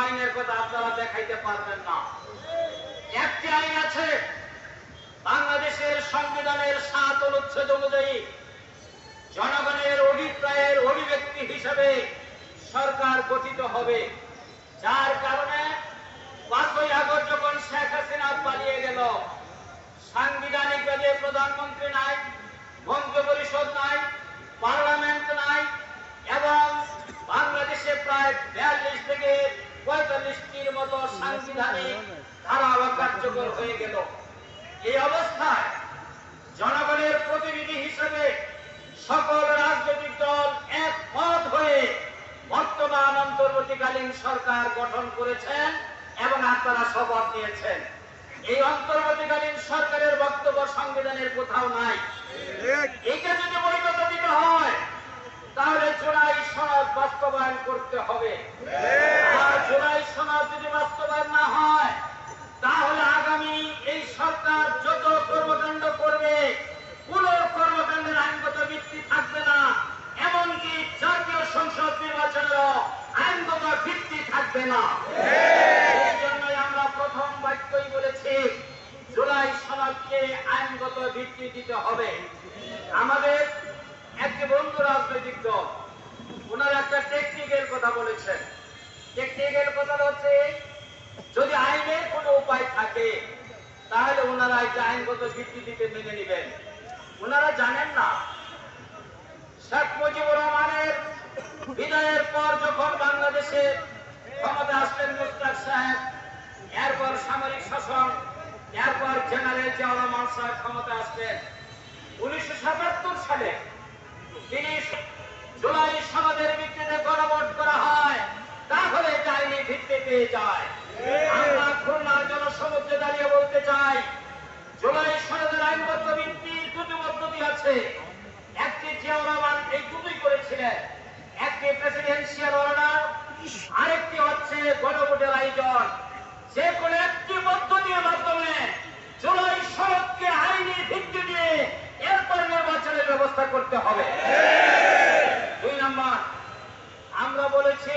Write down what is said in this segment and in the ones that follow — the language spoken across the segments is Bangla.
আইনের কথা আপনারা দেখাইতে পারবেন না। একটি আইন আছে, বাংলাদেশের সংবিধানের সাত অনুচ্ছেদ অনুযায়ী জনগণের অভিপ্রায়ের অভিব্যক্তি হিসেবে সরকার গঠিত হবে। যার কারণে পাঁচই আগস্ট যখন শেখ হাসিনা পালিয়ে গেল, সাংবিধানিক ভাবে প্রধানমন্ত্রী নাই মন্ত্রী পরিষদ নাই, পার্লামেন্ট নাই এবং বাংলাদেশে প্রায় বিয়াল্লিশ থেকে পঁয়তাল্লিশটির মতো সাংবিধানিক ধারা কার্যকর হয়ে গেল। এই অবস্থায় জনগণের প্রতিনিধি হিসেবে সকল রাজনৈতিক দল একমত হয়ে বর্তমান অন্তর্বর্তীকালীন সরকার গঠন করেছেন এবং আপনারা শপথ নিয়েছেন। এই অন্তর্বর্তীকালীন সরকারের বক্তব্য সংবিধানের কোথাও নাই। এইটা যদি বৈধতা দিতে হয়, তাহলে জুলাই সনদ বাস্তবায়ন করতে হবে। আর জুলাই সনদ যদি বাস্তবায়ন হবে। আমাদের একটি বন্ধু রাজনৈতিক দল, ওনারা একটা টেকনিকের কথা বলেছেন। টেকনিকের কথা হচ্ছে, যদি আইনের কোনো উপায় থাকে, তাহলে ওনারা এটা আইনগত ভিত্তি দিতে মেনে নেবেন। ওনারা জানেন না, শেখ মুজিবুর রহমানের বিদায়ের পর যখন বাংলাদেশে ক্ষমতা আসলেন মুস্তাক সাহেব, এরপর সামরিক শাসন, এরপর জেনারেল জিয়াউর রহমান সাহেব ক্ষমতা আসলেন উনিশশো সাতাত্তর সালে তিনি জুলাই সনদের ভিত্তিতে গণভোট করা হয়। তাহলে চাইনি ভিত্তি পেয়ে যায়। আমরা খুলনার জনসমুদ্রে দাঁড়িয়ে বলতে চাই, জুলাই সনদের আইনগত ভিত্তি দুটি পদ্ধতি আছে। একটি জিয়াউর রহমান এই দুটোই করেছিলেন। একটি প্রেসিডেন্সিয়াল অর্ডার, আরেকটি হচ্ছে গণভোটের আয়োজন। যে কোনো একটি পদ্ধতির মাধ্যমে জুলাই সনদকে আইনি ভিত্তি দিয়ে এরপর নির্বাচনের ব্যবস্থা করতে হবে দুই নম্বর আমরা বলেছি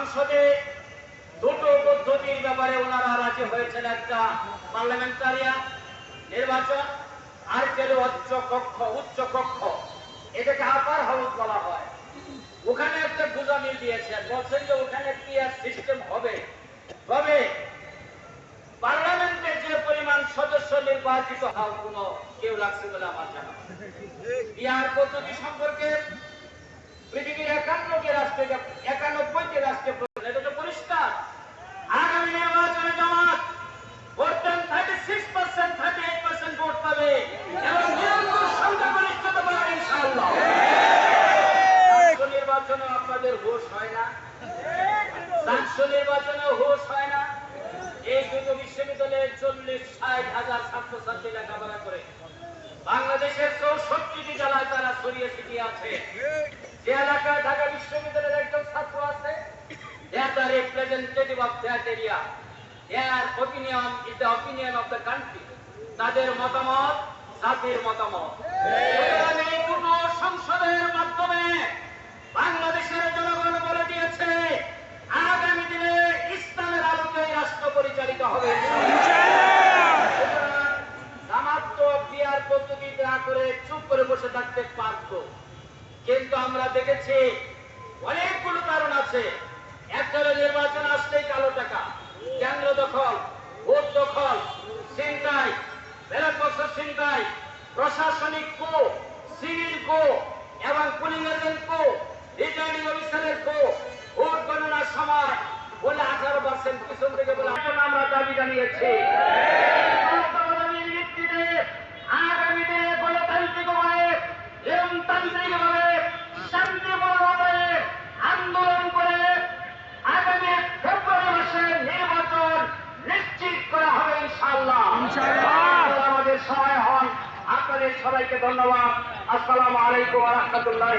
সংসদে দুটো পদ্ধতির ব্যাপারে ওনারা রাজি হয়েছেন একটা পার্লামেন্টারিয়ান নির্বাচন আর কেউ উচ্চ কক্ষ উচ্চ কক্ষ। এটাকে আপার হাউস বলা হয়। ওখানে একটা গুজামি দিয়েছেন। বলছেন যে ওখানে পিয়ার সিস্টেম হবে। তবে পার্লামেন্টে যে পরিমাণ সদস্য নির্বাচিত হওয়ার কোনো কেউ রাখছে বলে আমার জানা। বিহার পদ্ধতি সম্পর্কে না। রাষ্ট্র নির্বাচনে হোশ হয় না। এই দুটো বিশ্ববিদ্যালয়ে চল্লিশ ষাট হাজার ছাত্রছাত্রী লেখাপড়া করে। বাংলাদেশের চৌষট্টিটি জেলায় তারা ছড়িয়ে ছিটিয়ে আছে। যে এলাকায় ঢাকা বিশ্ববিদ্যালয়ের একজন ছাত্র আছে is the opinion of তাদের মতামত জাতির মতামত। এই থাকতে পারতো কিন্তু আমরা দেখেছি অনেকগুলো কারণ আছে। একটা নির্বাচন আসলেই কালো টাকা, কেন্দ্র দখল, ভোট দখল ব্যালট বক্স ছিনতাই, প্রশাসনিক কো, সিভিল কো, এবং পুলিং এজেন্ট কো, রিটার্নিং অফিসারের কো, ভোট গণনার সময় বলে আঠারো পার্সেন্ট পিছন থেকে বলে আমরা দাবি জানিয়েছি। আমাদের সহায় হন আপনাদের সবাইকে ধন্যবাদ। আসসালামু আলাইকুম রহমতুল্লাহ